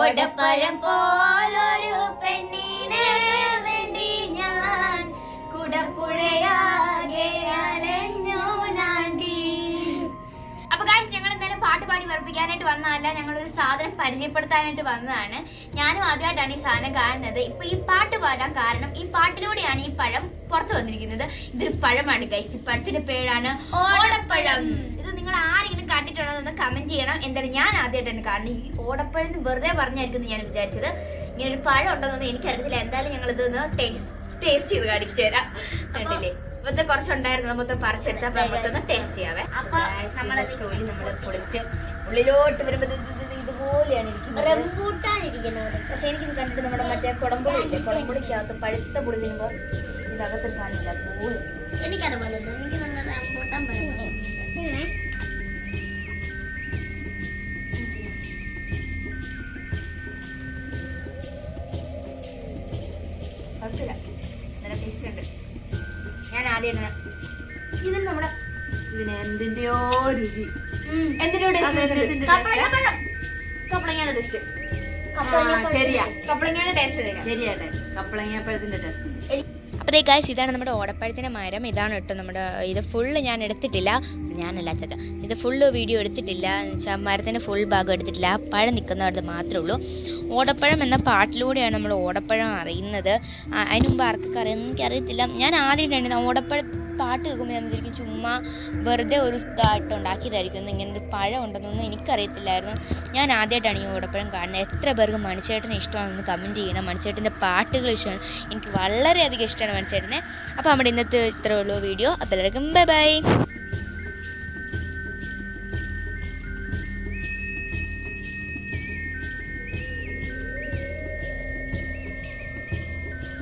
ഓടപ്പഴം പോലൊരു പെണ്ണിനെ വേണ്ടി ഞാൻ കുടപ്പുഴയാകെ അലഞ്ഞു നാണ്ടി. അപ്പൊ കാശ് ഞങ്ങൾ എന്തായാലും പാട്ട് പാടി വർപ്പിക്കാനായിട്ട് വന്നതല്ല ഞങ്ങൾ ഒരു സാധനം പരിചയപ്പെടുത്താനായിട്ട് വന്നതാണ്. ഞാനും ആദ്യമായിട്ടാണ് ഈ സാധനം കാണുന്നത്. ഇപ്പൊ ഈ പാട്ട് പാടാൻ കാരണം ഈ പാട്ടിലൂടെയാണ് ഈ പഴം പുറത്തു വന്നിരിക്കുന്നത്. ഇതൊരു പഴമാണ് ഗൈസ് ഈ പഴത്തിന്റെ പേരാണ് ഓടപ്പഴം. നിങ്ങൾ ആരെങ്കിലും കണ്ടിട്ടുണ്ടോ എന്ന് കമന്റ് ചെയ്യണം. എന്തായാലും ഞാൻ ആദ്യമായിട്ടാണ് കാരണം ഈ ഓടപ്പഴുന്ന് വെറുതെ പറഞ്ഞായിരിക്കും ഞാൻ വിചാരിച്ചത്. ഇങ്ങനെ ഒരു പഴം ഉണ്ടോന്നൊന്നും എനിക്കറിയത്തില്ല. എന്തായാലും ഞങ്ങൾ ഇതൊന്ന് ടേസ്റ്റ് ടേസ്റ്റ് ചെയ്ത് കാണിച്ചു തരാം. കണ്ടില്ലേ? മൊത്തം കുറച്ചുണ്ടായിരുന്നു. മൊത്തം പറിച്ചെടുത്താൽ നമുക്കൊന്ന് ടേസ്റ്റ് ചെയ്യാവേ. അപ്പൊ നമ്മളെ സ്റ്റോയിൽ നമ്മൾ പൊളിച്ച് ഉള്ളിലോട്ട് വരുമ്പോൾ ഇതുപോലെയാണ് ഇത് ഇത് ഇതുപോലെയാണ് ഇരിക്കുന്നത്. പക്ഷെ എനിക്ക് കണ്ടിട്ട് നമ്മുടെ മറ്റേ കുടംപുളി ഇല്ലേ? കുടംപുളിക്കകത്ത് പഴുത്ത പുളി തിന്നുമ്പോൾ ഇതിനകത്തൊരു സാധനം ഇല്ല അതുപോലെ എനിക്കതുപോലെ എനിക്ക് നമ്മുടെ റംബൂട്ടാൻ പഴം കുഴപ്പമില്ല നല്ല ടേസ്റ്റ് ഉണ്ട്. ഞാൻ ആദ്യം ഇത് നമ്മുടെ ഇതിന് എന്തിന്റെയോ രുചി. എന്തിന്റെയോ കപ്പളങ്ങ കപ്പളങ്ങയുടെ ടേസ്റ്റ്. കപ്പളങ്ങയുടെ ടേസ്റ്റ് ശരിയാട്ടെ കപ്പളങ്ങാപ്പഴത്തിന്റെ ടേസ്റ്റ് അപ്പോൾ ഗായ്സ് ഇതാണ് നമ്മുടെ ഓടപ്പഴത്തിന്റെ മരം. ഇതാണ് കേട്ടോ നമ്മുടെ ഇത് ഫുള്ള് ഞാൻ എടുത്തിട്ടില്ല. ഞാനല്ല ചേട്ടാ ഇത് ഫുള്ള് വീഡിയോ എടുത്തിട്ടില്ല. എന്ന് വെച്ചാൽ മരത്തിന്റെ ഫുൾ ഭാഗം എടുത്തിട്ടില്ല. ആ പഴം നിൽക്കുന്നവിടെ മാത്രമേ ഉള്ളൂ. ഓടപ്പഴം എന്ന പാട്ടിലൂടെയാണ് നമ്മൾ ഓടപ്പഴം അറിയുന്നത്. അതിന് മുമ്പ് ആർക്കൊക്കെ അറിയാം? എനിക്കറിയത്തില്ല. ഞാൻ ആദ്യമായിട്ടാണ് ഓടപ്പഴ പാട്ട് കേൾക്കുമ്പോൾ ഞാൻ വിചാരിക്കും ചുമ്മാ വെറുതെ ഒരു ഇതായിട്ട് ഉണ്ടാക്കിയതായിരിക്കും. ഇങ്ങനെ ഒരു പഴം ഉണ്ടെന്നൊന്നും എനിക്കറിയത്തില്ലായിരുന്നു. ഞാൻ ആദ്യമായിട്ടാണ് ഈ ഓടപ്പഴം കാണുന്നത്. എത്ര പേർക്ക് മണിച്ചേട്ടനെ ഇഷ്ടമാണെന്ന് കമന്റ് ചെയ്യണം. മണിച്ചേട്ടന്റെ പാട്ടുകൾ ഇഷ്ടമാണ്. എനിക്ക് വളരെയധികം ഇഷ്ടമാണ് മണിച്ചേട്ടനെ. അപ്പോൾ നമ്മുടെ ഇന്നത്തെ ഇത്രേ ഉള്ളൂ വീഡിയോ. അപ്പോൾ എല്ലാവർക്കും ബൈ ബൈ